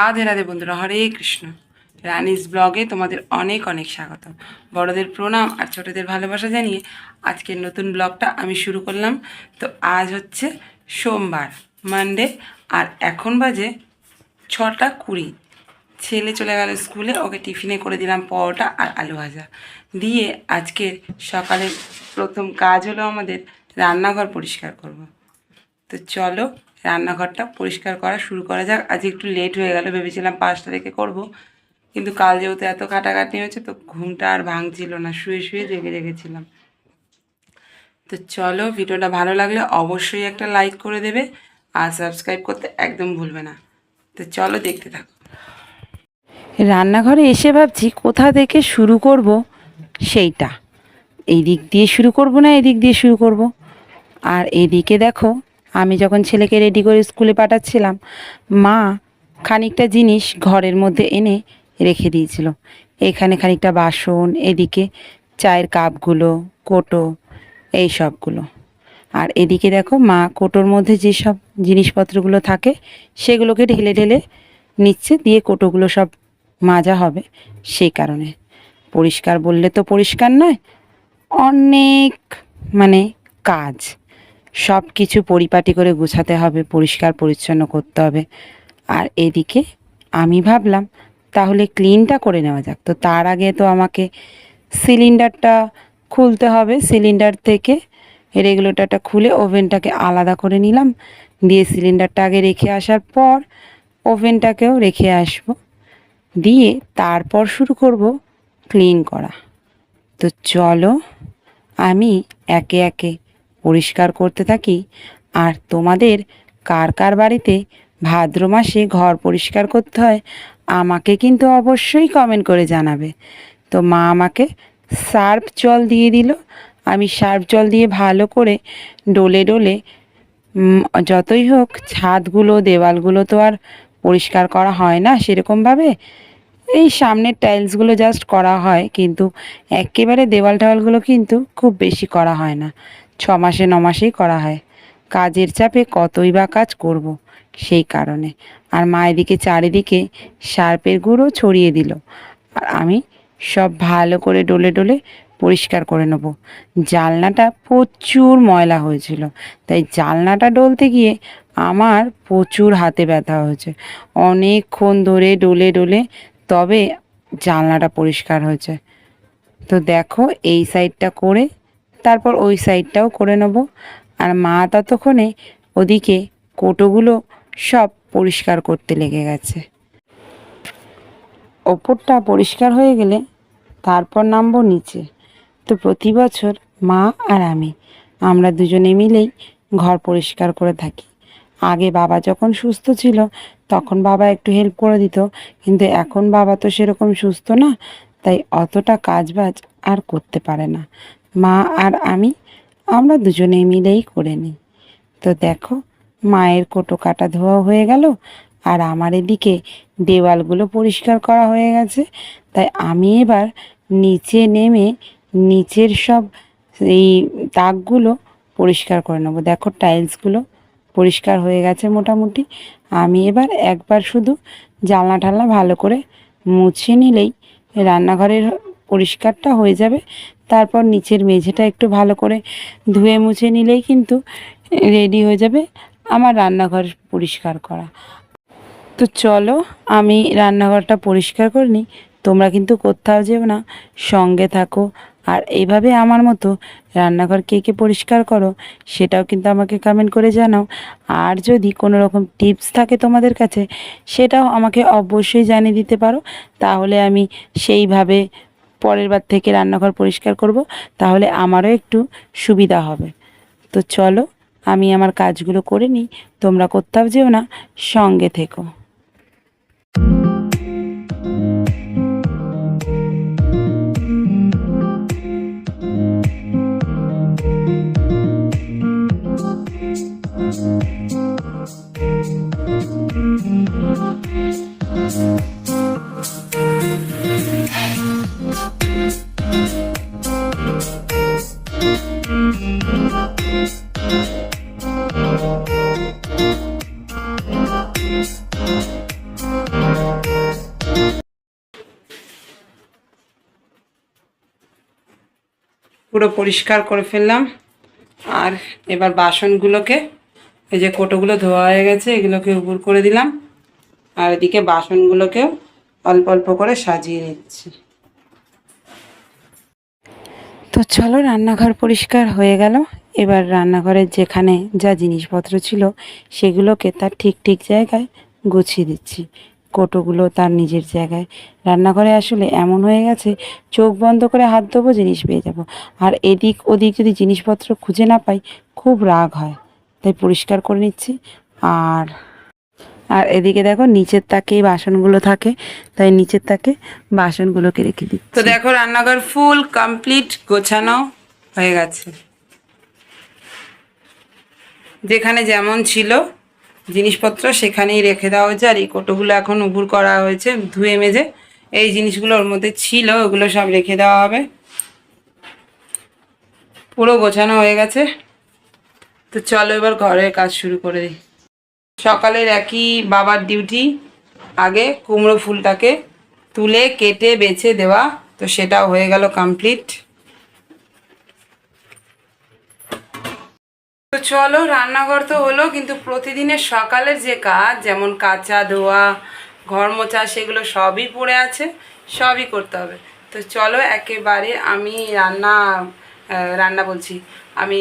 রাধে রাধে বন্ধুরা, হরে কৃষ্ণ। রানিস ব্লগে তোমাদের অনেক অনেক স্বাগত বড়দের প্রণাম আর ছোটদের ভালোবাসা জানিয়ে আজকের নতুন ব্লগটা আমি শুরু করলাম। তো আজ হচ্ছে সোমবার, মানডে, আর এখন বাজে ছটা কুড়ি। ছেলে চলে গেল স্কুলে, ওকে টিফিনে করে দিলাম পরোটা আর আলু ভাজা। দিয়ে আজকের সকালের প্রথম কাজ হলো আমাদের রান্নাঘর পরিষ্কার করব। তো চলো রান্নাঘরটা পরিষ্কার করা শুরু করা যাক। আজ একটু লেট হয়ে গেল, ভেবেছিলাম পাঁচটা থেকে করব। কিন্তু কাল যেহেতু এত খাটাখাটনি হয়েছে, তো ঘুমটা আর ভাঙছিল না, শুয়ে শুয়ে জেগে জেগেছিলাম। তো চলো, ভিডিওটা ভালো লাগলে অবশ্যই একটা লাইক করে দেবে, আর সাবস্ক্রাইব করতে একদম ভুলবে না। তো চলো দেখতে থাকো। রান্নাঘরে এসে ভাবছি কোথা থেকে শুরু করব সেইটা। এই দিক দিয়ে শুরু করব না এদিক দিয়ে শুরু করব? আর এদিকে দেখো আমি যখন ছেলেকে রেডি করে স্কুলে পাঠাচ্ছিলাম, মা খানিকটা জিনিস ঘরের মধ্যে এনে রেখে দিয়েছিল। এখানে খানিকটা বাসন, এদিকে চায়ের কাপগুলো, কোটো, এই সবগুলো। আর এদিকে দেখো মা কোটোর মধ্যে যেসব জিনিসপত্রগুলো থাকে, সেগুলোকে ঢেলে ঢেলে নিচ্ছে, দিয়ে কোটোগুলো সব মাজা হবে সেই কারণে। পরিষ্কার বললে তো পরিষ্কার নয়, অনেক মানে কাজ। সব কিছু পরিপাটি করে গুছাতে হবে, পরিষ্কার, পরিচ্ছন্ন করতে হবে। আর এদিকে আমি ভাবলাম, তাহলে ক্লিনটা করে নেওয়া যাক। তো তার আগে তো আমাকে সিলিন্ডারটা খুলতে হবে। সিলিন্ডার থেকে রেগুলেটরটা খুলে ওভেনটাকে আলাদা করে নিলাম। দিয়ে সিলিন্ডারটা আগে রেখে আসার পর ওভেনটাকেও রেখে আসব। দিয়ে তারপর শুরু করব ক্লিন করা। তো চলো আমি একে একে পরিষ্কার করতে থাকি। আর তোমাদের কার কার বাড়িতে ভাদ্র মাসে ঘর পরিষ্কার করতে হয়, আমাকে কিন্তু অবশ্যই কমেন্ট করে জানাবে। তো মা আমাকে সার্ফ জল দিয়ে দিল। আমি সার্ফ জল দিয়ে ভালো করে ডলে ডলে যতই হোক ছাদগুলো, দেওয়ালগুলো তো আর পরিষ্কার করা হয় না সেরকমভাবে। এই সামনের টাইলসগুলো জাস্ট করা হয়, কিন্তু একেবারে দেওয়াল টাওয়ালগুলো কিন্তু খুব বেশি করা হয় না। ছ মাসে ন মাসেই করা হয়। কাজের চাপে কতই বা কাজ করব সেই কারণে। আর মা এদিকে চারিদিকে সার্পের গুঁড়ো ছড়িয়ে দিল। আর আমি সব ভালো করে ডলে ডলে পরিষ্কার করে নেব। জালনাটা প্রচুর ময়লা হয়েছিল। তাই জালনাটা ডলতে গিয়ে আমার প্রচুর হাতে ব্যথা হয়েছে। অনেকক্ষণ ধরে ডলে ডলে তবে জানলাটা পরিষ্কার হয়েছে। তো দেখো এই সাইডটা করে তারপর ওই সাইডটাও করে নেব। আর মা ততক্ষণে ওদিকে কোটোগুলো সব পরিষ্কার করতে লেগে গেছে। ওপরটা পরিষ্কার হয়ে গেলে তারপর নামবো নিচে। তো প্রতি বছর মা আর আমি, আমরা দুজনে মিলেই ঘর পরিষ্কার করে থাকি। আগে বাবা যখন সুস্থ ছিল, তখন বাবা একটু হেল্প করে দিত। কিন্তু এখন বাবা তো সেরকম সুস্থ না, তাই অতটা কাজবাজ আর করতে পারে না। মা আর আমি, আমরা দুজনে মিলেই করে নিই। তো দেখো, মায়ের কোটো কাটা ধোয়া হয়ে গেল, আর আমার এদিকে দেওয়ালগুলো পরিষ্কার করা হয়ে গেছে। তাই আমি এবার নিচে নেমে নিচের সব এই তাকগুলো পরিষ্কার করে নেব। দেখো, টাইলসগুলো পরিষ্কার হয়ে গেছে মোটামুটি। আমি এবার একবার শুধু জানলা টালনা ভালো করে মুছে নিলেই রান্নাঘরের পরিষ্কারটা হয়ে যাবে। তারপর নিচের মেঝেটা একটু ভালো করে ধুয়ে মুছে নিলেই কিন্তু রেডি হয়ে যাবে আমার রান্নাঘর পরিষ্কার করা। তো চলো, আমি রান্নাঘরটা পরিষ্কার করে নিই। তোমরা কিন্তু কোথাও যেও না, সঙ্গে থাকো। আর এইভাবে আমার মতো রান্নাঘর কে কে পরিষ্কার করো, সেটাও কিন্তু আমাকে কমেন্ট করে জানাও। আর যদি কোনো রকম টিপস থাকে তোমাদের কাছে, সেটাও আমাকে অবশ্যই জানিয়ে দিতে পারো। তাহলে আমি সেইভাবে পরের বার থেকে রান্নাঘর পরিষ্কার করব, তাহলে আমারও একটু সুবিধা হবে। তো চলো, আমি আমার কাজগুলো করে নিই, তোমরা কোথাও যেও না, সঙ্গে থেকো। পুরো পরিষ্কার করে ফেললাম। আর এবার বাসনগুলোকে, এই যে কোটোগুলো ধোয়া হয়ে গেছে, এগুলোকে উপর করে দিলাম। আর এদিকে বাসনগুলোকেও অল্প অল্প করে সাজিয়ে নিচ্ছি। তো চলো রান্নাঘর পরিষ্কার হয়ে গেল। এবার রান্নাঘরের যেখানে যা জিনিসপত্র ছিল সেগুলোকে তার ঠিক ঠিক জায়গায় গুছিয়ে দিচ্ছি। কোটোগুলো তার নিজের জায়গায়। রান্নাঘরে আসলে এমন হয়ে গেছে, চোখ বন্ধ করে হাত দেবো জিনিস পেয়ে যাব। আর এদিক ওদিক যদি জিনিসপত্র খুঁজে না পাই, খুব রাগ হয়। তাই পরিষ্কার করে নিচ্ছি। আর আর এদিকে দেখো নিচের তাকেই বাসনগুলো থাকে, তাই নিচের তাকে বাসনগুলোকে রেখে দিচ্ছি। তো দেখো রান্নাঘর ফুল, কমপ্লিট, গোছানো হয়ে গেছে। যেখানে যেমন ছিল জিনিসপত্র, সেখানেই রেখে দেওয়া হয়েছে। আর এই কোটোগুলো এখন উপুর করা হয়েছে, ধুয়ে মেজে। এই জিনিসগুলো ওর মধ্যে ছিল, ওগুলো সব রেখে দেওয়া হবে। পুরো গোছানো হয়ে গেছে। তো চলো এবার ঘরের কাজ শুরু করে দিই। সকালের একই বাবার ডিউটি আগে কুমড়ো ফুলটাকে তুলে কেটে বেছে দেওয়া, তো সেটাও হয়ে গেল কমপ্লিট তো চলো, রান্নাঘর তো হলো, কিন্তু প্রতিদিনের সকালের যে কাজ, যেমন কাঁচা ধোয়া ঘর মোছা সেগুলো সবই পড়ে আছে, সবই করতে হবে। তো চলো, একেবারে আমি রান্না রান্না বলছি। আমি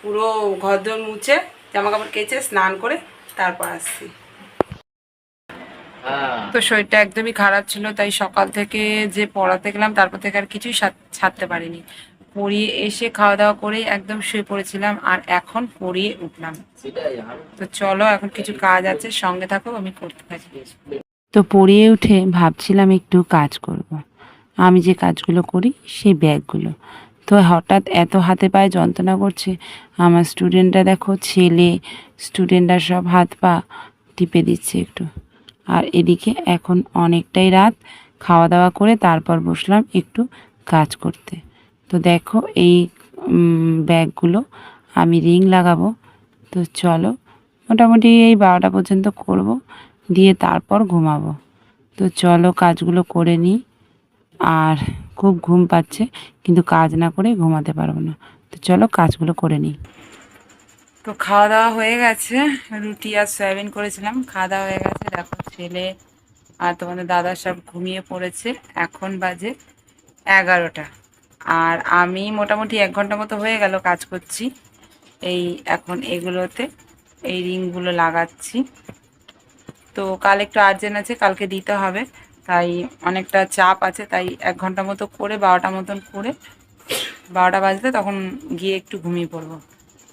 পুরো ঘর মুছে জামা কাপড় কেচে স্নান করে তারপর আসছি। তো শরীরটা একদমই খারাপ ছিল তাই সকাল থেকে যে পড়াতে গেলাম তারপর থেকে আর কিছুই ছাড়তে পারিনি। পড়িয়ে এসে খাওয়া দাওয়া করে একদম শুয়ে পড়েছিলাম আর এখন পড়িয়ে উঠলাম। তো চলো এখন কিছু কাজ আছে সঙ্গে থাকো আমি করতে থাকি। তো পড়িয়ে উঠে ভাবছিলাম একটু কাজ করব। আমি যে কাজগুলো করি সেই ব্যাগগুলো। তো হঠাৎ এত হাতে পায়ে যন্ত্রণা করছে। আমার স্টুডেন্টরা দেখো, ছেলে স্টুডেন্টরা সব হাত পা টিপে দিচ্ছে একটু। আর এদিকে এখন অনেকটাই রাত খাওয়া দাওয়া করে তারপর বসলাম একটু কাজ করতে। তো দেখো এই ব্যাগগুলো আমি রিং লাগাবো। তো চলো, মোটামুটি এই বারোটা পর্যন্ত করব, দিয়ে তারপর ঘুমাবো। তো চলো কাজগুলো করে নিই। আর খুব ঘুম পাচ্ছে, কিন্তু কাজ না করে ঘুমাতে পারব না। তো চলো কাজগুলো করে নিই। তো খাওয়া দাওয়া হয়ে গেছে, রুটি আর সয়াবিন করেছিলাম। খাওয়া দাওয়া হয়ে গেছে, দেখো ছেলে আর তোমাদের দাদা সব ঘুমিয়ে পড়েছে। এখন বাজে এগারোটা। আর আমি মোটামুটি এক ঘণ্টা মতো হয়ে গেল কাজ করছি। এই এখন এগুলোতে এই রিংগুলো লাগাচ্ছি। তো কাল একটু আর্জেন্ট আছে, কালকে দিতে হবে। তাই অনেকটা চাপ আছে, তাই এক ঘণ্টা মতো করে, বারোটা মতন করে বারোটা বাজলে তখন গিয়ে একটু ঘুমিয়ে পড়ব।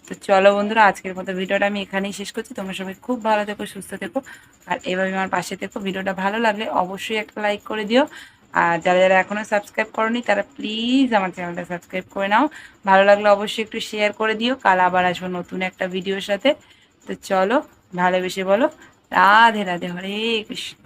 তো চলো বন্ধুরা, আজকের মতো ভিডিওটা আমি এখানেই শেষ করছি। তোমরা সবাই খুব ভালো থেকো, সুস্থ থেকো। আর এভাবে আমার পাশে থেকো, ভিডিওটা ভালো লাগলে অবশ্যই একটা লাইক করে দিও। আর যারা যারা এখনও সাবস্ক্রাইব করনি, তারা প্লিজ আমার চ্যানেলটা সাবস্ক্রাইব করে নাও। ভালো লাগলে অবশ্যই একটু শেয়ার করে দিও। কাল আবার আসব নতুন একটা ভিডিওর সাথে। তো চলো, ভালোবেসে বলো, রাধে রাধে, হরে কৃষ্ণ।